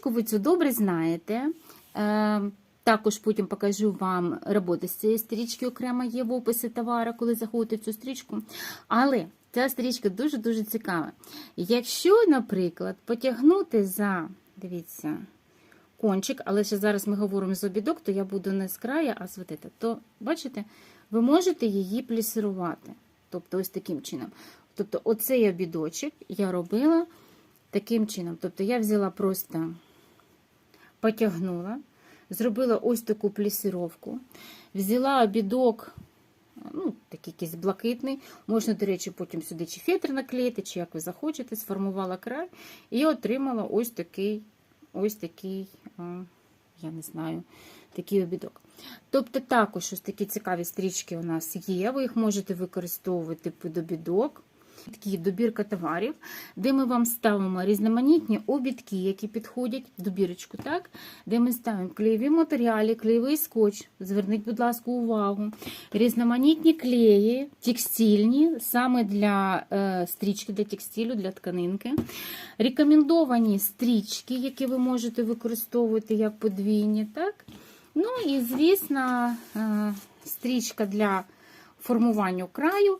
Стрічку ви цю добре знаєте. Е, Також потім покажу вам роботи з цієї стрічки окремо є в описі товара, коли заходите в цю стрічку. Але ця стрічка дуже-дуже цікава. Якщо, наприклад, потягнути за, дивіться, кончик, але ще зараз ми говоримо з обідок, то я буду не з краю, а з вот это, то бачите, ви можете її плісирувати. Тобто ось таким чином. Тобто, оцей обідочок я робила таким чином. Тобто я взяла просто потягнула, зробила ось таку плісировку, взяла обідок, ну, такий якийсь блакитний, можна, до речі, потім сюди чи фетр наклеїти, чи як ви захочете, сформувала край і отримала ось такий, ось такий, я не знаю, такий обідок. Тобто також ось такі цікаві стрічки у нас є, ви їх можете використовувати під обідок. Такий добірка товарів, де ми вам ставимо різноманітні обідки, які підходять в добірочку, так? де ми ставимо клеєві матеріали, клеєвий скотч. Зверніть, будь ласка, увагу. Різноманітні клеї, текстильні, саме для е, стрічки, для текстилю, для тканинки. Рекомендовані стрічки, які ви можете використовувати як подвійні. так? Ну і, звісно, е, стрічка для формування краю.